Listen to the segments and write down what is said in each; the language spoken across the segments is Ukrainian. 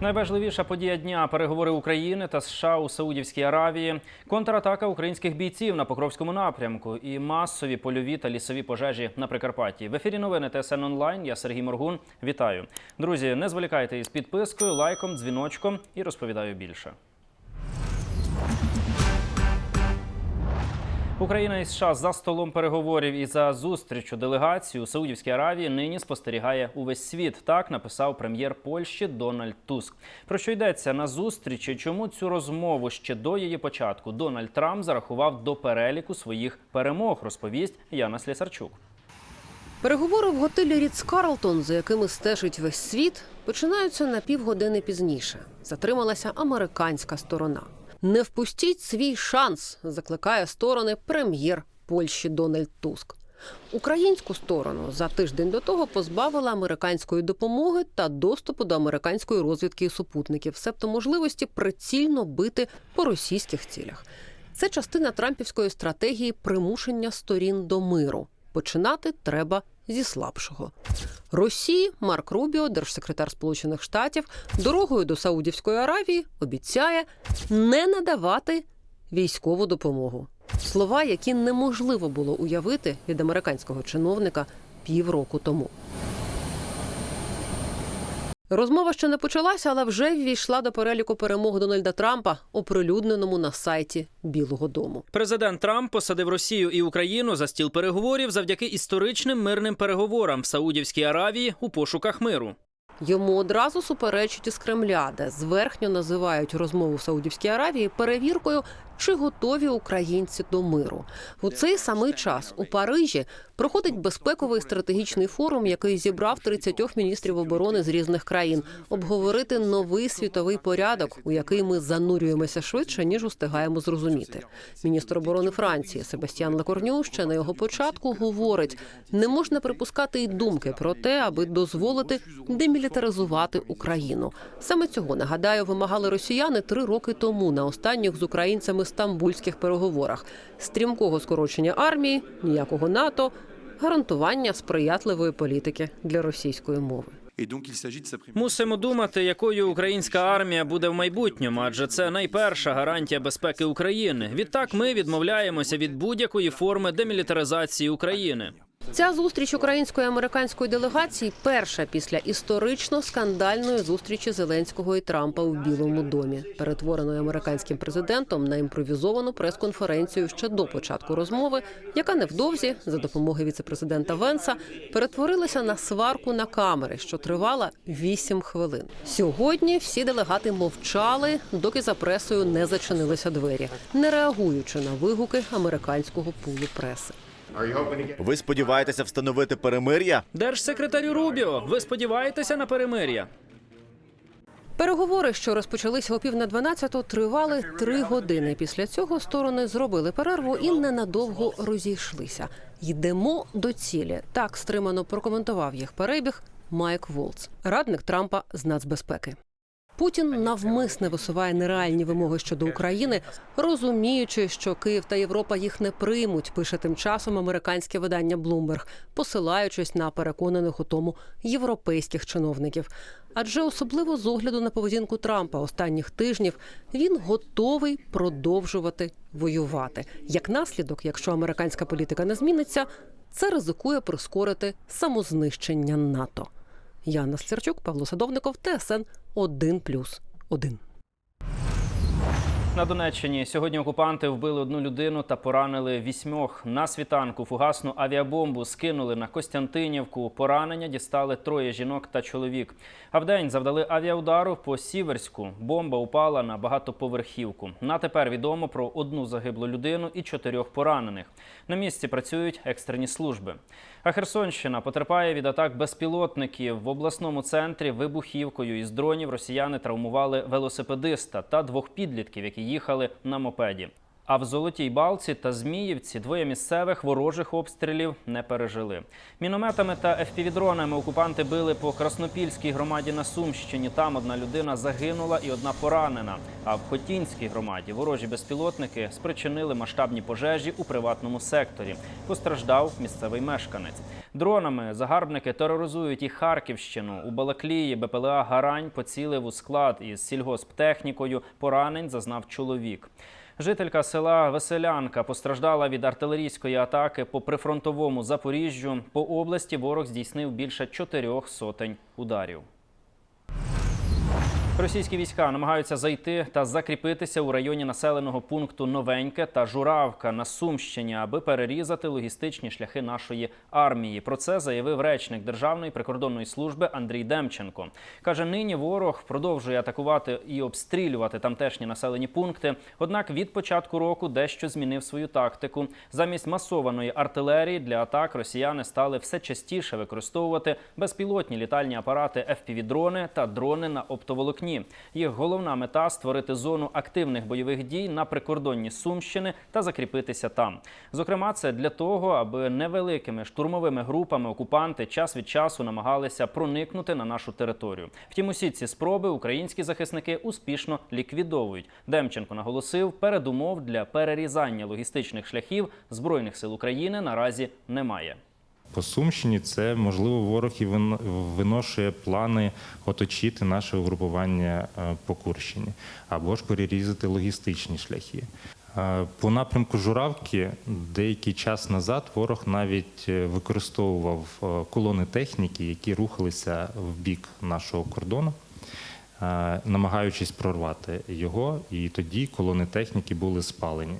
Найважливіша подія дня переговори України та США у Саудівській Аравії, контратака українських бійців на Покровському напрямку і масові польові та лісові пожежі на Прикарпатті. В ефірі новини ТСН онлайн. Я Сергій Моргун. Вітаю, друзі. Не зволікайте із підпискою, лайком, дзвіночком і розповідаю більше. Україна і США за столом переговорів і за зустрічю делегації у Саудівській Аравії нині спостерігає увесь світ. Так написав прем'єр Польщі Дональд Туск. Про що йдеться на зустрічі? Чому цю розмову ще до її початку Дональд Трамп зарахував до переліку своїх перемог? Розповість Яна Слісарчук. Переговори в готелі Ріц Карлтон, за якими стежить весь світ, починаються на півгодини пізніше. Затрималася американська сторона. Не впустіть свій шанс, закликає сторони прем'єр Польщі Дональд Туск. Українську сторону за тиждень до того позбавила американської допомоги та доступу до американської розвідки і супутників, себто можливості прицільно бити по російських цілях. Це частина трампівської стратегії примушення сторін до миру. Починати треба зі слабшого. Росії Марк Рубіо, держсекретар Сполучених Штатів, дорогою до Саудівської Аравії обіцяє не надавати військову допомогу. Слова, які неможливо було уявити від американського чиновника півроку тому. Розмова ще не почалася, але вже ввійшла до переліку перемог Дональда Трампа, оприлюдненому на сайті Білого Дому. Президент Трамп посадив Росію і Україну за стіл переговорів завдяки історичним мирним переговорам в Саудівській Аравії у пошуках миру. Йому одразу суперечить із Кремля, де зверхньо називають розмову в Саудівській Аравії перевіркою, чи готові українці до миру. У цей самий час у Парижі проходить безпековий стратегічний форум, який зібрав 30 міністрів оборони з різних країн, обговорити новий світовий порядок, у який ми занурюємося швидше ніж устигаємо зрозуміти. Міністр оборони Франції Себастьян Лекорню ще на його початку говорить: не можна припускати й думки про те, аби дозволити демілітаризувати Україну. Саме цього нагадаю, вимагали росіяни три роки тому на останніх з українцями стамбульських переговорах: стрімкого скорочення армії, ніякого НАТО, гарантування сприятливої політики для російської мови. Мусимо думати, якою українська армія буде в майбутньому, адже це найперша гарантія безпеки України. Відтак ми відмовляємося від будь-якої форми демілітаризації України. Ця зустріч української американської делегації перша після історично скандальної зустрічі Зеленського і Трампа у Білому домі, перетвореної американським президентом на імпровізовану прес-конференцію ще до початку розмови, яка невдовзі за допомогою віцепрезидента Венса перетворилася на сварку на камери, що тривала 8 хвилин. Сьогодні всі делегати мовчали, доки за пресою не зачинилися двері, не реагуючи на вигуки американського пулу преси. Ви сподіваєтеся встановити перемир'я? Держсекретарю Рубіо, ви сподіваєтеся на перемир'я? Переговори, що розпочалися о пів на 12, тривали три години. Після цього сторони зробили перерву і ненадовго розійшлися. Йдемо до цілі. Так стримано прокоментував їх перебіг Майк Волц, радник Трампа з нацбезпеки. Путін навмисне висуває нереальні вимоги щодо України, розуміючи, що Київ та Європа їх не приймуть. Пише тим часом американське видання Bloomberg, посилаючись на переконаних у тому європейських чиновників. Адже особливо з огляду на поведінку Трампа останніх тижнів він готовий продовжувати воювати. Як наслідок, якщо американська політика не зміниться, це ризикує прискорити самознищення НАТО. Яна Стерчук, Павло Садовников, ТСН 1+,1. На Донеччині сьогодні окупанти вбили одну людину та поранили вісьмох. На світанку фугасну авіабомбу скинули на Костянтинівку. Поранення дістали троє жінок та чоловік. А вдень завдали авіаудару по Сіверську. Бомба упала на багатоповерхівку. На тепер відомо про одну загиблу людину і чотирьох поранених. На місці працюють екстрені служби. А Херсонщина потерпає від атак безпілотників. В обласному центрі вибухівкою із дронів росіяни травмували велосипедиста та двох підлітків, які їхали на мопеді. А в Золотій Балці та Зміївці двоє місцевих ворожих обстрілів не пережили. Мінометами та FPV-дронами окупанти били по Краснопільській громаді на Сумщині. Там одна людина загинула і одна поранена. А в Хотінській громаді ворожі безпілотники спричинили масштабні пожежі у приватному секторі. Постраждав місцевий мешканець. Дронами загарбники тероризують і Харківщину. У Балаклії БПЛА Гарань поцілив у склад із сільгосптехнікою. Поранень зазнав чоловік. Жителька села Веселянка постраждала від артилерійської атаки по прифронтовому Запоріжжю. По області ворог здійснив більше чотирьох сотень ударів. Російські війська намагаються зайти та закріпитися у районі населеного пункту Новеньке та Журавка на Сумщині, аби перерізати логістичні шляхи нашої армії. Про це заявив речник Державної прикордонної служби Андрій Демченко. каже, нині ворог продовжує атакувати і обстрілювати тамтешні населені пункти. Однак від початку року дещо змінив свою тактику. Замість масованої артилерії для атак росіяни стали все частіше використовувати безпілотні літальні апарати FPV-дрони та дрони на оптоволокні. Їх головна мета створити зону активних бойових дій на прикордонні Сумщини та закріпитися там. Зокрема, це для того, аби невеликими штурмовими групами окупанти час від часу намагалися проникнути на нашу територію. Втім, усі ці спроби українські захисники успішно ліквідовують. Демченко наголосив, передумов для перерізання логістичних шляхів збройних сил України наразі немає. По Сумщині це можливо ворог і виношує плани оточити наше угрупування е, по Курщині або ж перерізати логістичні шляхи. Е, По напрямку Журавки деякий час назад ворог навіть е, використовував колони техніки, які рухалися в бік нашого кордону, намагаючись прорвати його, і тоді колони техніки були спалені.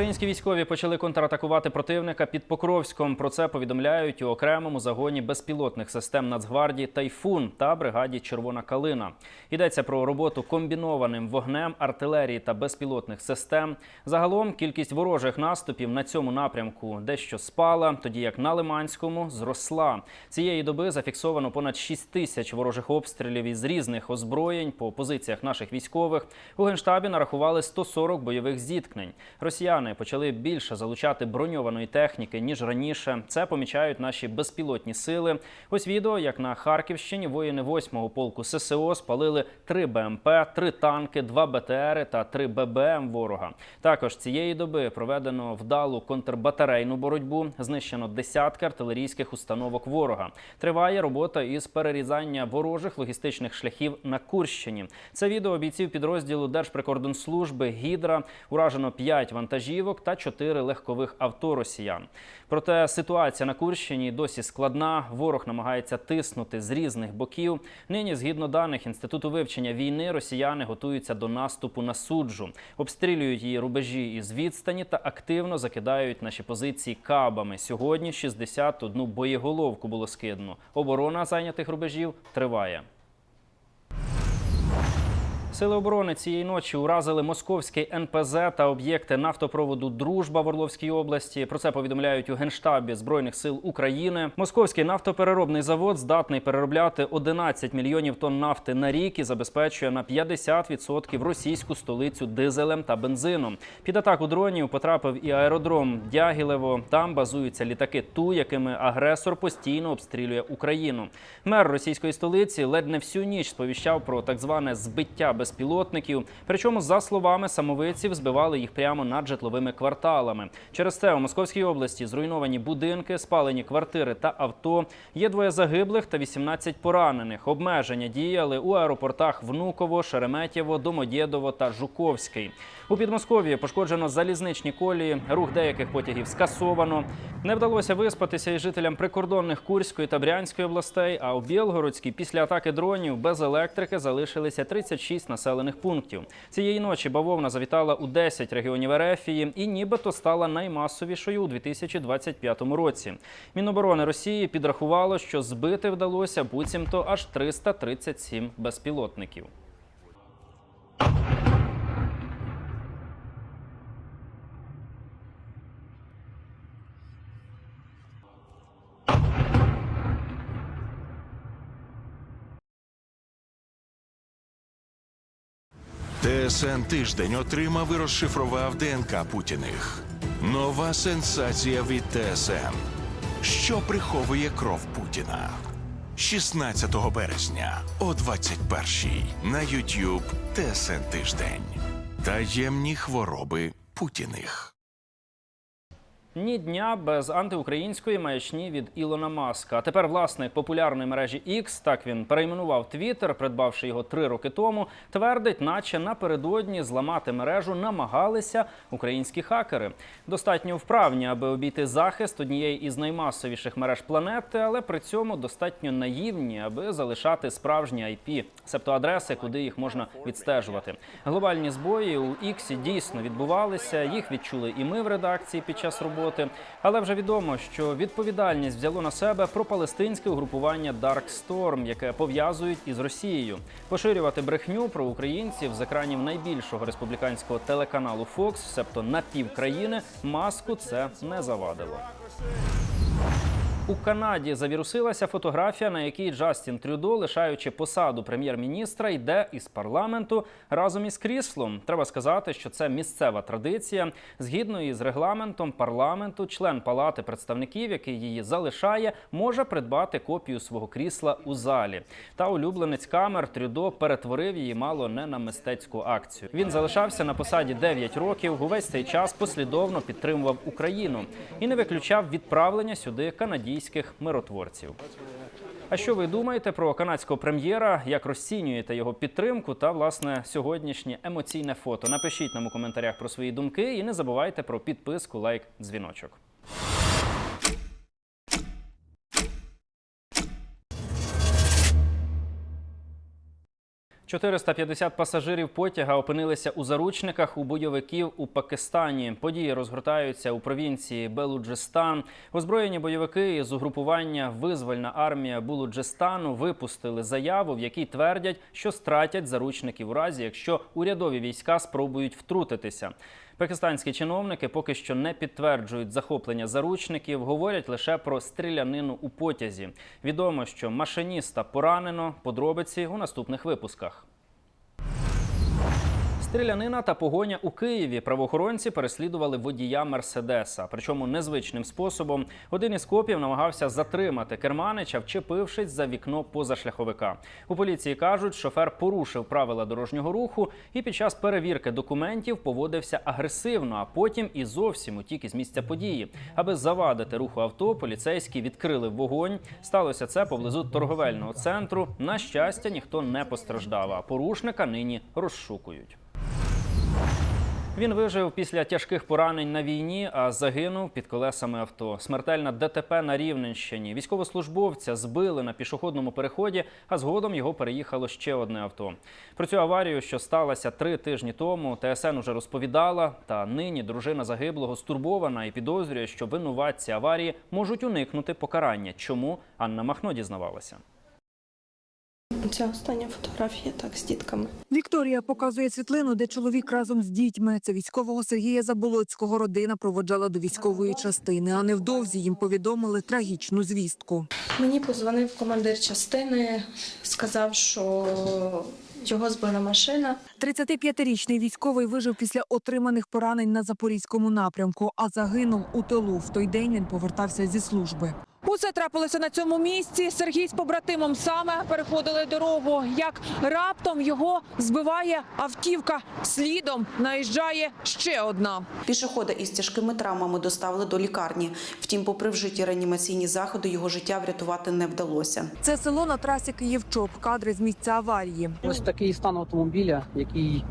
Українські військові почали контратакувати противника під Покровськом. Про це повідомляють у окремому загоні безпілотних систем Нацгвардії Тайфун та бригаді Червона Калина. Йдеться про роботу комбінованим вогнем артилерії та безпілотних систем. Загалом кількість ворожих наступів на цьому напрямку дещо спала, тоді як на Лиманському зросла. Цієї доби зафіксовано понад 6 тисяч ворожих обстрілів із різних озброєнь по позиціях наших військових. У генштабі нарахували 140 бойових зіткнень. Росіяни почали більше залучати броньованої техніки ніж раніше. Це помічають наші безпілотні сили. Ось відео, як на Харківщині воїни 8-го полку ССО спалили 3 БМП, 3 танки, 2 БТРи та 3 ББМ ворога. Також цієї доби проведено вдалу контрбатарейну боротьбу. Знищено десятки артилерійських установок ворога. Триває робота із перерізання ворожих логістичних шляхів на Курщині. Це відео бійців підрозділу Держприкордонслужби Гідра уражено 5 вантажівок та 4 легкових авто росіян. Проте ситуація на Курщині досі складна. Ворог намагається тиснути з різних боків. Нині, згідно даних інституту вивчення війни, росіяни готуються до наступу на суджу, обстрілюють її рубежі із відстані та активно закидають наші позиції кабами. Сьогодні 61 боєголовку було скидано. Оборона зайнятих рубежів триває. Сили оборони цієї ночі уразили московський НПЗ та об'єкти нафтопроводу Дружба в Орловській області. Про це повідомляють у генштабі збройних сил України. Московський нафтопереробний завод здатний переробляти 11 мільйонів тонн нафти на рік і забезпечує на 50% російську столицю дизелем та бензином. Під атаку дронів потрапив і аеродром Дягілево. Там базуються літаки Ту, якими агресор постійно обстрілює Україну. Мер російської столиці ледь не всю ніч сповіщав про так зване збиття безпілотників. Причому, за словами самовиців, збивали їх прямо над житловими кварталами. Через це у Московській області зруйновані будинки, спалені квартири та авто. Є двоє загиблих та 18 поранених. Обмеження діяли у аеропортах Внуково, Шереметєво, Домодєдово та Жуковський. У Підмосков'ї пошкоджено залізничні колії. Рух деяких потягів скасовано. Не вдалося виспатися і жителям прикордонних Курської та Брянської областей. А у Білгородській після атаки дронів без електрики залишилися 36 населених пунктів. Цієї ночі бавовна завітала у 10 регіонів Ерефії і нібито стала наймасовішою у 2025 році. Міноборони Росії підрахувало, що збити вдалося буцімто аж 337 безпілотників. ТСН тиждень отримав і розшифрував ДНК Путіних. Нова сенсація від ТСН. Що приховує кров Путіна? 16 березня о 21-й на YouTube ТСН тиждень. Таємні хвороби Путіних. Ні дня без антиукраїнської маячні від Ілона Маска. А тепер власник популярної мережі X, так він перейменував Твіттер, придбавши його три роки тому, твердить, наче напередодні зламати мережу намагалися українські хакери. Достатньо вправні, аби обійти захист однієї із наймасовіших мереж планети, але при цьому достатньо наївні, аби залишати справжні IP, себто адреси, куди їх можна відстежувати. Глобальні збої у X дійсно відбувалися. Їх відчули і ми в редакції під час роботи. Але вже відомо, що відповідальність взяло на себе пропалестинське угрупування Dark Storm, яке пов'язують із Росією. Поширювати брехню про українців з екранів найбільшого республіканського телеканалу Fox, себто на пів країни, маску це не завадило. У Канаді завірусилася фотографія, на якій Джастін Трюдо, лишаючи посаду прем'єр-міністра, йде із парламенту разом із кріслом. Треба сказати, що це місцева традиція. Згідно із регламентом парламенту, член палати представників, який її залишає, може придбати копію свого крісла у залі. Та улюбленець камер Трюдо перетворив її мало не на мистецьку акцію. Він залишався на посаді 9 років. Увесь цей час послідовно підтримував Україну і не виключав відправлення сюди канадійських миротворців. А що ви думаєте про канадського прем'єра? Як розцінюєте його підтримку та власне сьогоднішнє емоційне фото? Напишіть нам у коментарях про свої думки і не забувайте про підписку, лайк, дзвіночок. 450 пасажирів потяга опинилися у заручниках у бойовиків у Пакистані. Події розгортаються у провінції Белуджистан. Озброєні бойовики із угрупування Визвольна армія Булуджистану випустили заяву, в якій твердять, що стратять заручників у разі, якщо урядові війська спробують втрутитися. Пакистанські чиновники поки що не підтверджують захоплення заручників, говорять лише про стрілянину у потязі. Відомо, що машиніста поранено. Подробиці у наступних випусках. Стрілянина та погоня у Києві правоохоронці переслідували водія Мерседеса. Причому незвичним способом один із копів намагався затримати керманича, вчепившись за вікно позашляховика. У поліції кажуть, шофер порушив правила дорожнього руху і під час перевірки документів поводився агресивно, а потім і зовсім утік із місця події. Аби завадити руху авто, поліцейські відкрили вогонь. Сталося це поблизу торговельного центру. На щастя, ніхто не постраждав. А порушника нині розшукують. Він вижив після тяжких поранень на війні, а загинув під колесами авто. Смертельна ДТП на Рівненщині. Військовослужбовця збили на пішохідному переході, а згодом його переїхало ще одне авто. Про цю аварію, що сталася три тижні тому, ТСН уже розповідала. Та нині дружина загиблого стурбована і підозрює, що винуватці аварії можуть уникнути покарання. Чому Анна Махно дізнавалася? Це остання фотографія так з дітками. Вікторія показує світлину, де чоловік разом з дітьми. Це військового Сергія Заболоцького родина проводжала до військової частини. А невдовзі їм повідомили трагічну звістку. Мені позвонив командир частини, сказав, що його збила машина. 35-річний військовий вижив після отриманих поранень на запорізькому напрямку, а загинув у тилу. В той день він повертався зі служби. Усе трапилося на цьому місці. Сергій з побратимом саме переходили дорогу. Як раптом його збиває автівка. Слідом наїжджає ще одна. Пішохода із тяжкими травмами доставили до лікарні. Втім, попри вжиті реанімаційні заходи, його життя врятувати не вдалося. Це село на трасі Київ-Чоп. Кадри з місця аварії. Ось такий стан автомобіля, який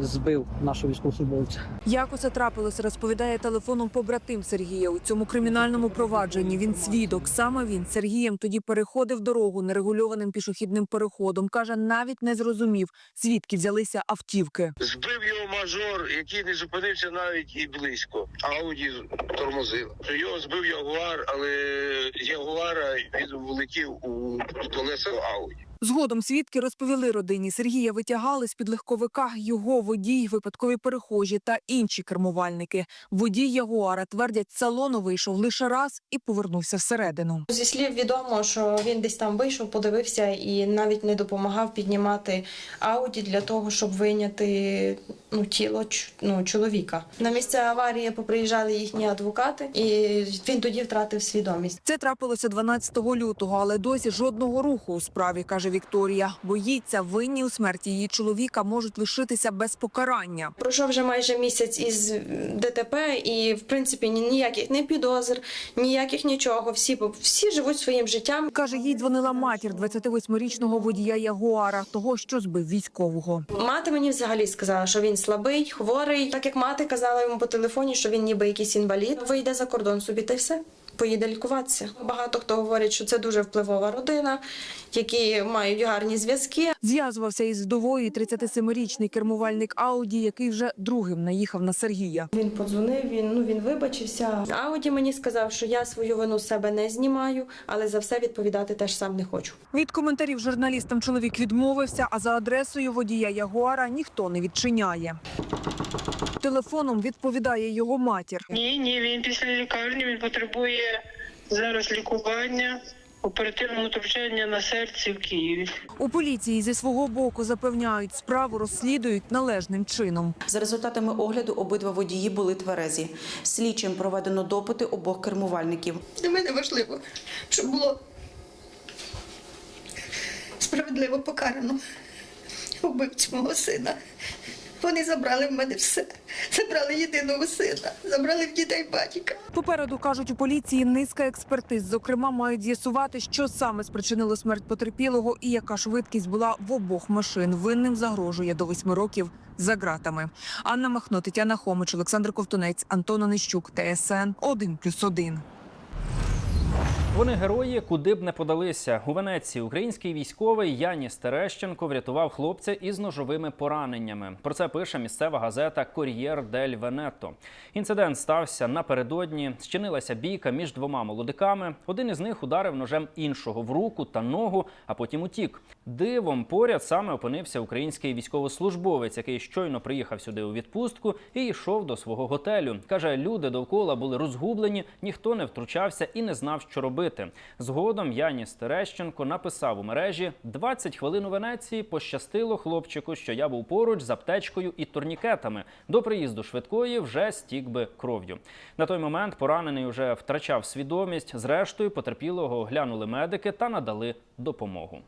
збив нашого військовослужбовця. Як усе трапилося, розповідає телефоном побратим Сергія. У цьому кримінальному провадженні він свідок. Саме він Сергієм тоді переходив дорогу нерегульованим пішохідним переходом. Каже, навіть не зрозумів, звідки взялися автівки. Збив його мажор, який не зупинився навіть і близько. Ауді тормозив. Його збив Ягуар, але з Ягуара він влетів у колеса Ауді. Згодом свідки розповіли родині Сергія витягали з під легковика його водій, випадкові перехожі та інші кермувальники. Водій Ягуара твердять, з салону вийшов лише раз і повернувся всередину. Зі слів відомо, що він десь там вийшов, подивився і навіть не допомагав піднімати ауді для того, щоб вийняти ну, тіло ну, чоловіка. На місце аварії поприїжджали їхні адвокати, і він тоді втратив свідомість. Це трапилося 12 лютого, але досі жодного руху у справі, каже Вікторія. Боїться, винні у смерті її чоловіка можуть лишитися без покарання. Пройшов вже майже місяць із ДТП, і в принципі ні- ніяких не підозр, ніяких нічого. Всі всі живуть своїм життям. Каже, їй дзвонила матір 28-річного водія Ягуара, того, що збив військового. Мати мені взагалі сказала, що він слабий, хворий. Так як мати казала йому по телефоні, що він ніби якийсь інвалід, вийде за кордон собі та й все. Поїде лікуватися. Багато хто говорить, що це дуже впливова родина, які мають гарні зв'язки. Зв'язувався із вдовою 37-річний кермувальник Ауді, який вже другим наїхав на Сергія. Він подзвонив, він ну він вибачився. Ауді мені сказав, що я свою вину з себе не знімаю, але за все відповідати теж сам не хочу. Від коментарів журналістам чоловік відмовився, а за адресою водія Ягуара ніхто не відчиняє. Телефоном відповідає його матір. Ні, ні, він після лікарні він потребує зараз лікування, оперативного втручання на серці в Києві. У поліції зі свого боку запевняють, справу розслідують належним чином. За результатами огляду обидва водії були тверезі. Слідчим проведено допити обох кермувальників. Для мене важливо, щоб було справедливо покарано вбивцю мого сина. Вони забрали в мене все. Забрали єдиного сина, забрали в дітей батька. Попереду кажуть у поліції низка експертиз. Зокрема, мають з'ясувати, що саме спричинило смерть потерпілого і яка швидкість була в обох машин. Винним загрожує до восьми років за ґратами. Анна Махно, Тетяна Хомич, Олександр Ковтунець, Антон Онищук, ТСН 1+,1. Вони герої, куди б не подалися. У Венеції український військовий Яніс Терещенко врятував хлопця із ножовими пораненнями. Про це пише місцева газета Кор'єр дель Венето. Інцидент стався напередодні. Зчинилася бійка між двома молодиками. Один із них ударив ножем іншого в руку та ногу, а потім утік. Дивом поряд саме опинився український військовослужбовець, який щойно приїхав сюди у відпустку і йшов до свого готелю. каже, люди довкола були розгублені, ніхто не втручався і не знав, що робити. Згодом Яніс Терещенко написав у мережі: «20 хвилин у Венеції пощастило хлопчику, що я був поруч з аптечкою і турнікетами. До приїзду швидкої вже стік би кров'ю. На той момент поранений уже втрачав свідомість. Зрештою, потерпілого оглянули медики та надали допомогу.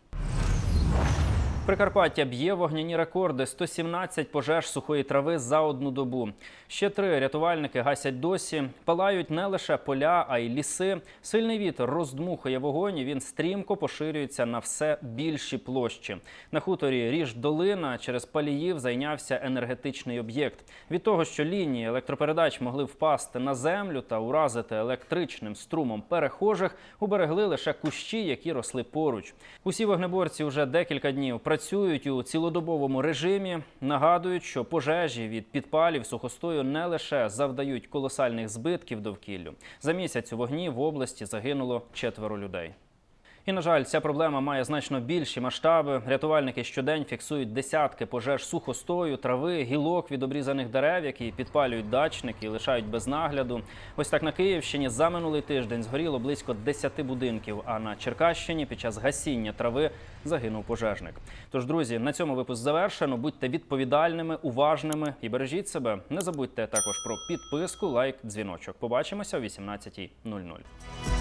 Прикарпаття б'є вогняні рекорди: 117 пожеж сухої трави за одну добу. Ще три рятувальники гасять досі. Палають не лише поля, а й ліси. Сильний вітер роздмухує вогонь. і Він стрімко поширюється на все більші площі. На хуторі Ріж Долина через паліїв зайнявся енергетичний об'єкт. Від того, що лінії електропередач могли впасти на землю та уразити електричним струмом перехожих, уберегли лише кущі, які росли поруч. Усі вогнеборці вже декілька днів працюють у цілодобовому режимі. Нагадують, що пожежі від підпалів сухостою не лише завдають колосальних збитків довкіллю. За місяць вогні в області загинуло четверо людей. І на жаль, ця проблема має значно більші масштаби. Рятувальники щодень фіксують десятки пожеж сухостою, трави, гілок від обрізаних дерев, які підпалюють дачники і лишають без нагляду. Ось так на Київщині за минулий тиждень згоріло близько 10 будинків. А на Черкащині під час гасіння трави загинув пожежник. Тож, друзі, на цьому випуск завершено. Будьте відповідальними, уважними і бережіть себе. Не забудьте також про підписку, лайк, дзвіночок. Побачимося о 18.00.